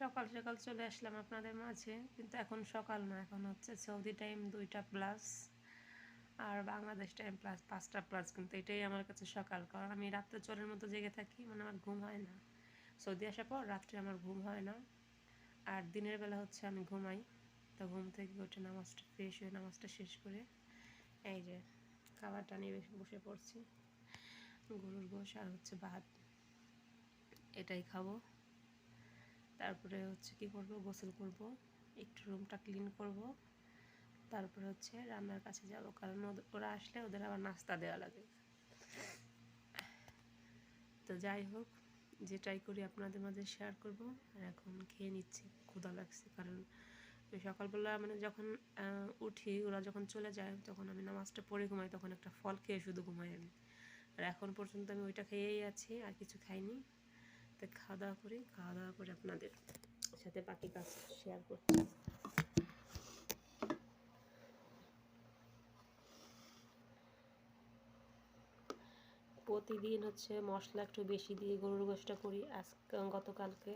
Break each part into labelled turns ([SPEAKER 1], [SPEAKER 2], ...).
[SPEAKER 1] সকাল সকাল চলে আসলাম আপনাদের মাঝে, কিন্তু এখন সকাল না, এখন হচ্ছে সৌদি টাইম দুইটা প্লাস আর বাংলাদেশ টাইম প্লাস পাঁচটা প্লাস কিন্তু এটাই আমার কাছে সকাল, কারণ আমি রাত্রে চোরের মতো জেগে থাকি মানে আমার ঘুম হয় না। সৌদি আসার পর রাত্রে আমার ঘুম হয় না, আর দিনের বেলা হচ্ছে আমি ঘুমাই, তো ঘুম থেকে উঠে নামাজটা ফ্রেশ হয়ে নামাজটা শেষ করে এই যে খাবারটা নিয়ে বসে পড়ছি, গরুর গোশ আর হচ্ছে ভাত, এটাই খাব। তারপরে হচ্ছে কি করব, গোসল করব, একটু রুমটা ক্লিন করব, তারপরে হচ্ছে রান্নার কাছে যাব, কারণ ওরা আসলে ওদের আবার নাস্তা দেওয়া লাগে। তো যাই হোক, যেটাই করি আপনাদের মাঝে শেয়ার করব, আর এখন খেয়ে নিচ্ছি, ক্ষুধা লাগছে, কারণ সকালবেলা মানে যখন উঠি, ওরা যখন চলে যায়, তখন আমি নামাজটা পড়ে ঘুমাই, তখন একটা ফল খেয়ে শুধু ঘুমাই আমি। আর এখন পর্যন্ত আমি ওইটা খেয়েই আছি, আর কিছু খাইনি। তো খাওয়া দাওয়া করি, খাওয়া দাওয়া করে আপনাদের সাথে বাকি কাজ শেয়ার করছি। প্রতিদিন হচ্ছে মশলা একটু বেশি দিয়ে গরুর গোষ্ঠটা করি। আজকে, গতকালকে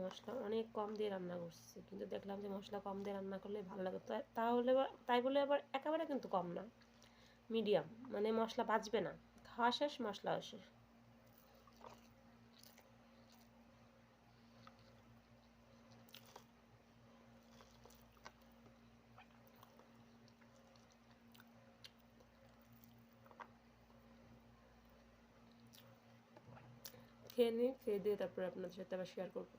[SPEAKER 1] মশলা অনেক কম দিয়ে রান্না করছি, কিন্তু দেখলাম যে মশলা কম দিয়ে রান্না করলে ভালো লাগে। তাহলে তাই বলে আবার একেবারে কিন্তু কম না মিডিয়াম মানে মশলা বাঁচবে না, খাওয়া শেষ মশলা শেষ। খেয়ে নিই খেয়ে দিয়ে তারপরে আপনাদের সাথে আবার শেয়ার করব।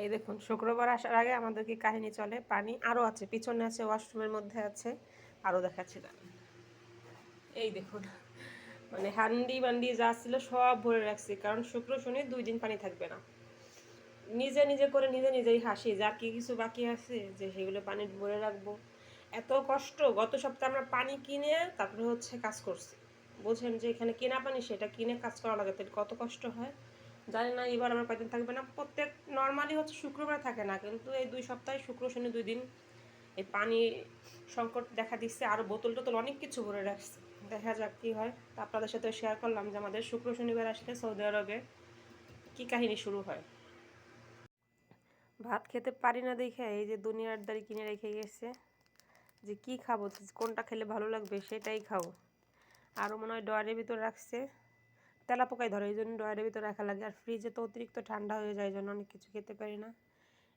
[SPEAKER 1] এই দেখুন, শুক্রবার আসার আগে আমাদের কি কাহিনী চলে? পানি আরও আছে, পিছনে আছে, ওয়াশরুমের মধ্যে আছে আরও দেখাচ্ছি। এই দেখুন মানে হান্ডি বান্ডি যা ছিল সব ভরে রাখছি, কারণ শুক্র শনি দুই দিন পানি থাকবে না। নিজে নিজে করে নিজে নিজেই হাসি, যা কি কিছু বাকি আছে, যে সেগুলো পানি ভরে রাখব। এত কষ্ট, গত সপ্তাহে আমরা পানি কিনে তারপরে হচ্ছে কাজ করছি। বোঝেন যে এখানে কেনা পানি, সেটা কিনে কাজ করা লাগে। তাহলে কত কষ্ট হয়? জানি না, এবার আমার কয়দিন থাকবে না। প্রত্যেক নর্মালি হচ্ছে শুক্রবার থাকে না, কিন্তু এই দুই সপ্তাহে, শুক্র, শনি দুই দিন এই পানি সংকট দেখা দিচ্ছে। আরও বোতল টোতল অনেক কিছু ভরে রাখছে। দেখা যাক কী হয়। তা আপনাদের সাথে শেয়ার করলাম যে আমাদের শুক্র, শনিবার আসলে সৌদি আরবে কী কাহিনী শুরু হয়। ভাত খেতে পারি না দেখে এই যে দুনিয়ার দাড়ি কিনে রেখে গেছে। যে কি খাব, কোনটা খেলে ভালো লাগবে সেটাই খাব। আরও মনে হয় ডয়ারের ভিতর রাখছে। তেলা পোকাই ধরে এই জন্য ডয়ারের ভিতর রাখা লাগে। আর ফ্রিজে তো অতিরিক্ত ঠান্ডা হয়ে যায় জন্য অনেক কিছু খেতে পারি না।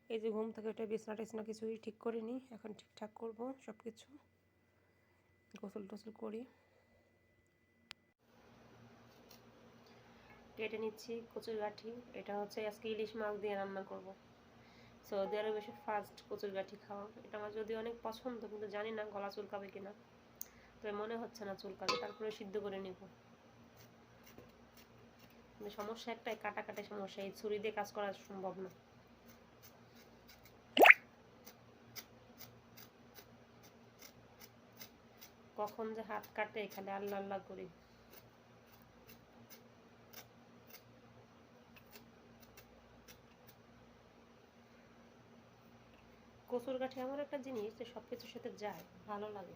[SPEAKER 1] এই যে ঘুম থেকে ওটা বিছনা টিছনা কিছুই ঠিক করিনি, এখন ঠিকঠাক করব সব কিছু গোসল টোসল করি। কেটে নিচ্ছি কচুর গাঠি। এটা হচ্ছে আজকে ইলিশ মাছ দিয়ে রান্না করব। সৌদি আরবে এসে ফার্স্ট কচুর গাঠি খাওয়া। এটা আমার যদি অনেক পছন্দ, কিন্তু জানি না গলা চুলকাবে কিনা। তবে মনে হচ্ছে না চুলকাবে, তারপরে সিদ্ধ করে নিব। কিন্তু সমস্যা একটাই কাটা কাটা সমস্যা, এই ছুরি দিয়ে কাজ করা সম্ভব না। কখন যে হাত কাটে এখানে আল্লাহ আল্লাহ করি। কচুর গাঠি এমন একটা জিনিস যে সব কিছুর সাথে যায়, ভালো লাগে।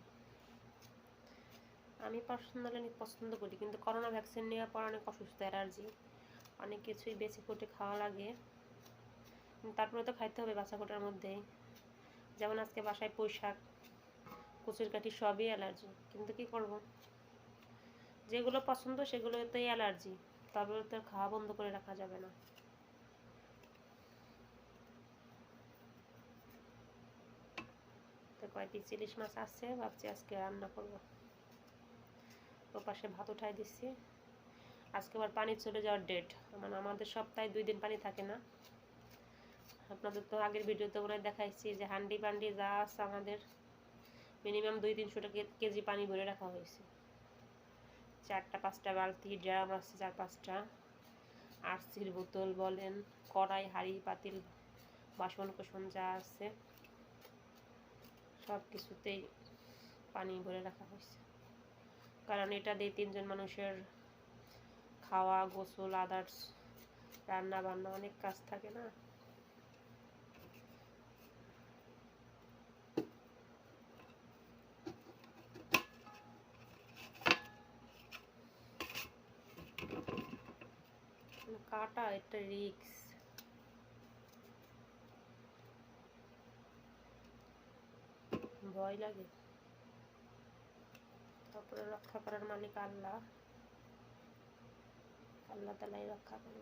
[SPEAKER 1] আমি পার্সোনালি অনেক পছন্দ করি, কিন্তু করোনা ভ্যাকসিন নেওয়ার পর অনেক অসুস্থ অ্যালার্জি অনেক কিছুই বেশি ফুটে খাওয়া লাগে। তারপরে তো খাইতে হবে বাচ্চা কোটার মধ্যেই। যেমন আজকে বাসায় পোশাক, কচুর কাঠি সবই অ্যালার্জি কিন্তু কি করব? যেগুলো পছন্দ সেগুলোতেই অ্যালার্জি তারপরে তো খাওয়া বন্ধ করে রাখা যাবে না। তো কয় পিস ইলিশ মাছ আছে, ভাবছি আজকে রান্না করব। ও পাশে ভাত উঠাই দিচ্ছি। আজকে আবার পানি চলে যাওয়ার ডেট মানে আমাদের সপ্তাহে দুই দিন পানি থাকে না। আপনাদের তো আগের ভিডিওতে ওরা দেখাইছি যে হান্ডি পান্ডি যা আছে আমাদের মিনিমাম দুই তিনশো কেজি পানি ভরে রাখা হয়েছে। চারটা, পাঁচটা বালতি, ড্রাম আছে চার, পাঁচটা। আরসির বোতল বলেন, কড়াই, হাঁড়ি, পাতিল বাসন কোসন যা আছে সব কিছুতেই পানি ভরে রাখা হয়েছে। কারণ এটা দিয়ে তিনজন মানুষের খাওয়া, গোসল আদার্স রান্না বান্না অনেক কাজ থাকে না? মানে কাটা একটা রিক্স ভয় লাগে। তারপরে রক্ষা করার মালিক আল্লাহ। আল্লাহ তালাই রক্ষা করবে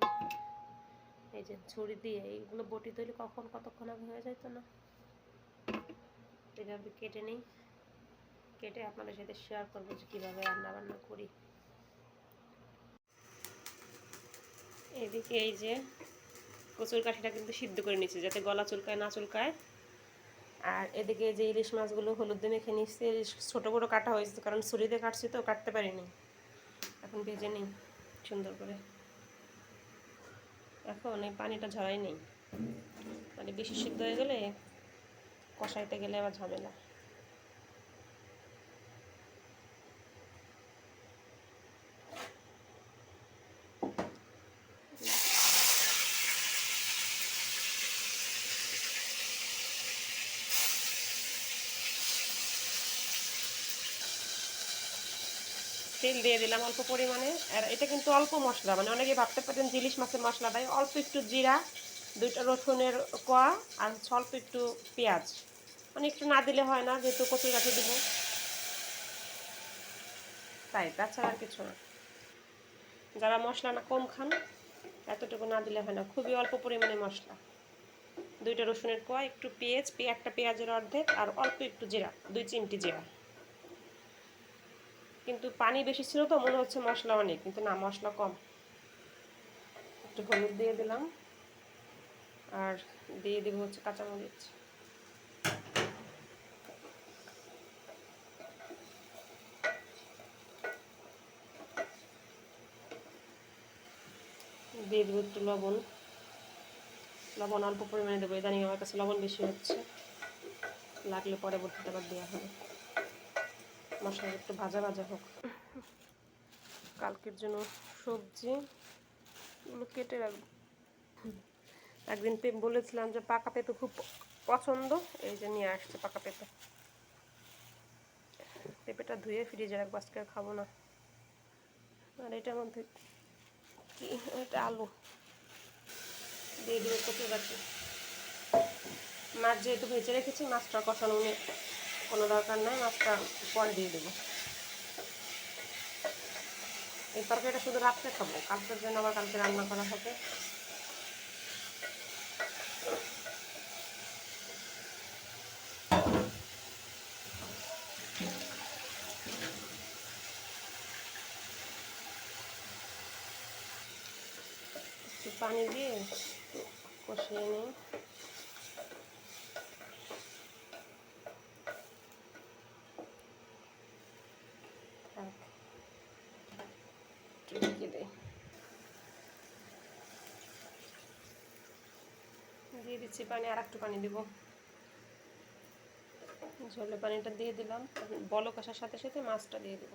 [SPEAKER 1] এই যে ছুরি দিয়ে, এইগুলো বটি তৈরি কখন, কতক্ষণ আগে হয়ে যাইতো না? এভাবে কেটে নিই। কেটে আপনাদের সাথে শেয়ার করব যে কীভাবে রান্না বান্না করি। এদিকে এই যে কচুর কাঠিটা কিন্তু সিদ্ধ করে নিচ্ছি যাতে গলা চুলকায়, না চুলকায়। আর এদিকে যে ইলিশ মাছগুলো হলুদ দিয়ে মেখে নিচ্ছি ছোটো বড়ো কাটা হয়েছে, কারণ ছুরিতে কাটছি তো, কাটতে পারিনি। এখন ভেজে নিই, সুন্দর করে। এখন এই পানিটা ঝরাই নেই। মানে বেশি সিদ্ধ হয়ে গেলে কষাইতে গেলে আবার ঝামেলা। তেল দিয়ে দিলাম অল্প পরিমাণে। আর এটা কিন্তু অল্প মশলা মানে অনেকে ভাবতে পারেন জিলিশ মাছের মশলা দেয়। অল্প একটু জিরা, দুইটা রসুনের কোয়া, আর অল্প একটু পেঁয়াজ। মানে একটু না দিলে হয় না, যেহেতু কচুর গাছে দেবো। তাই, তাছাড়া আর কিছু না। যারা মশলা না কম খান, এতটুকু না দিলে হয় না। খুবই অল্প পরিমাণে মশলা। দুইটা রসুনের কোয়া, একটু পেঁয়াজ একটা পেঁয়াজের অর্ধেক, আর অল্প একটু জিরা, দুই চিমটি জিরা। কিন্তু পানি বেশি ছিল তো, মনে হচ্ছে মশলা অনেক, কিন্তু না, মশলা কম। একটু হলুদ দিয়ে দিলাম। আর দিয়ে দেবো হচ্ছে কাঁচামরিচ। দিয়ে দেবো একটু লবণ। লবণ অল্প পরিমাণে দেবো, ইদানিং আমার কাছে লবণ বেশি হচ্ছে। লাগলে পরবর্তীতে আবার দেওয়া হবে। মশলা একটু ভাজা ভাজা হোক। কালকের জন্য সবজি এগুলো কেটে রাখব। একদিন পেপ বলেছিলাম যে পাকা পেঁপে খুব পছন্দ, এই যে নিয়ে আসছে পাকা পেঁপে। পেঁপেটা ধুয়ে ফ্রিজে রাখব, আজকে খাব না। আর এটার মধ্যে কি? এটা আলু। দিয়ে দেবো কচু গাছে মাছ যেহেতু ভেজে রেখেছি, মাছটা কষানো নিয়ে কোনো দরকার নাই, মাছটা পরে দিয়ে দেবো। এই তরকারিটা শুধু রাত্রে খাব, কালকের জন্য আবার কালকে রান্না করা হবে। পানি দিয়ে কষিয়ে নিই ঢেকে দেয় দিয়ে দিচ্ছি পানি, আর একটু পানি দিব। ঝোলে পানিটা দিয়ে দিলাম। বলক আসার সাথে সাথে মাছটা দিয়ে দিব।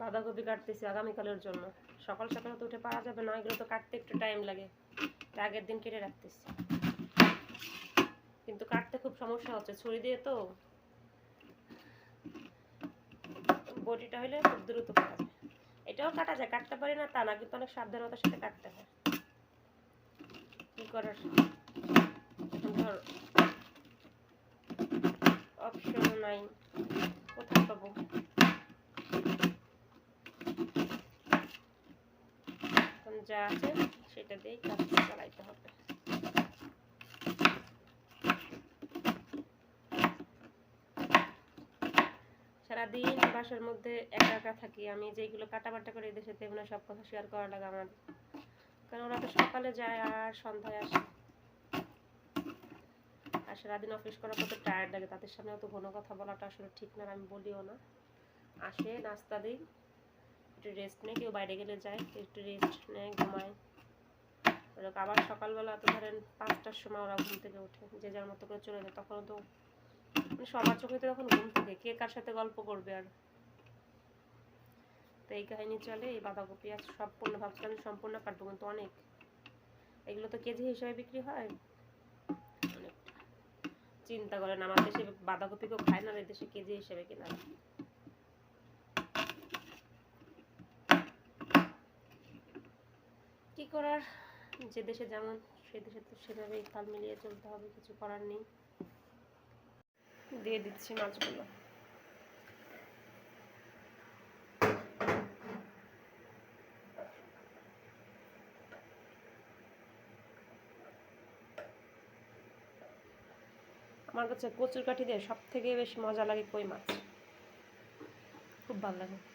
[SPEAKER 1] বাঁধাকপি কাটতেছি আগামীকালের জন্য। সকাল সকালে তো উঠে পাওয়া যাবে না, এগুলো তো কাটতে একটু টাইম লাগে। আগের দিন কেটে রাখতেছি। কিন্তু কাটতে খুব সমস্যা হচ্ছে, ছুরি দিয়ে তো। বটিটা হলে খুব দ্রুত কাটা যায়। এটাও কাটা যায়, কাটতে পারি না তা না, কিন্তু অনেক সাবধানতার সাথে কাটতে হয়। কি করার? ধর অপশন নাই, কোথায় পাবো? যা আছে, সেটা দিয়েই কাজ চালাইতে হবে। সারাদিন বাসার মধ্যে একা একা থাকি, আমি যেগুলো কাটাবাটা করে এদের সাথে এগুলো সব কথা শেয়ার করা লাগে আমার। কারণ ওরা তো সকালে যায় আর সন্ধ্যায় আসে। আর সারাদিন অফিস করার পর তো টায়ার্ড লাগে, তাদের সামনে অত ঘন কথা বলাটা আসলে ঠিক না আমি বলিও না। আসে নাস্তা দিই, একটু রেস্ট নেয় কেউ বাইরে গেলে যায় একটু রেস্ট নেয়, ঘুমায়। আবার সকালবেলা তো ধরেন পাঁচটার সময় ওরা ঘুম থেকে ওঠে, যে যার মতো করে চলে যায় তখন তো মানে সবার চোখে তো তখন ঘুম থেকে। কে কার সাথে গল্প করবে আর? তো এই কাহিনী চলে, এই বাঁধাকপি আজ সম্পূর্ণ ভাবছিলাম সম্পূর্ণ কাটবো, কিন্তু অনেক। এগুলো তো কেজি হিসাবে বিক্রি হয়। চিন্তা করেন, আমার দেশে বাঁধাকপি কেউ খায় না দেশে কেজি হিসেবে কিনা কি করার? যে দেশে যেমন সেই দেশে তো সেভাবেই তাল মিলিয়ে চলতে হবে, কিছু করার নেই। দিয়ে দিচ্ছি মাছগুলো। আমার কাছে কচুর কাঠি দিয়ে সব থেকে বেশি মজা লাগে কই মাছ। খুব ভালো লাগে।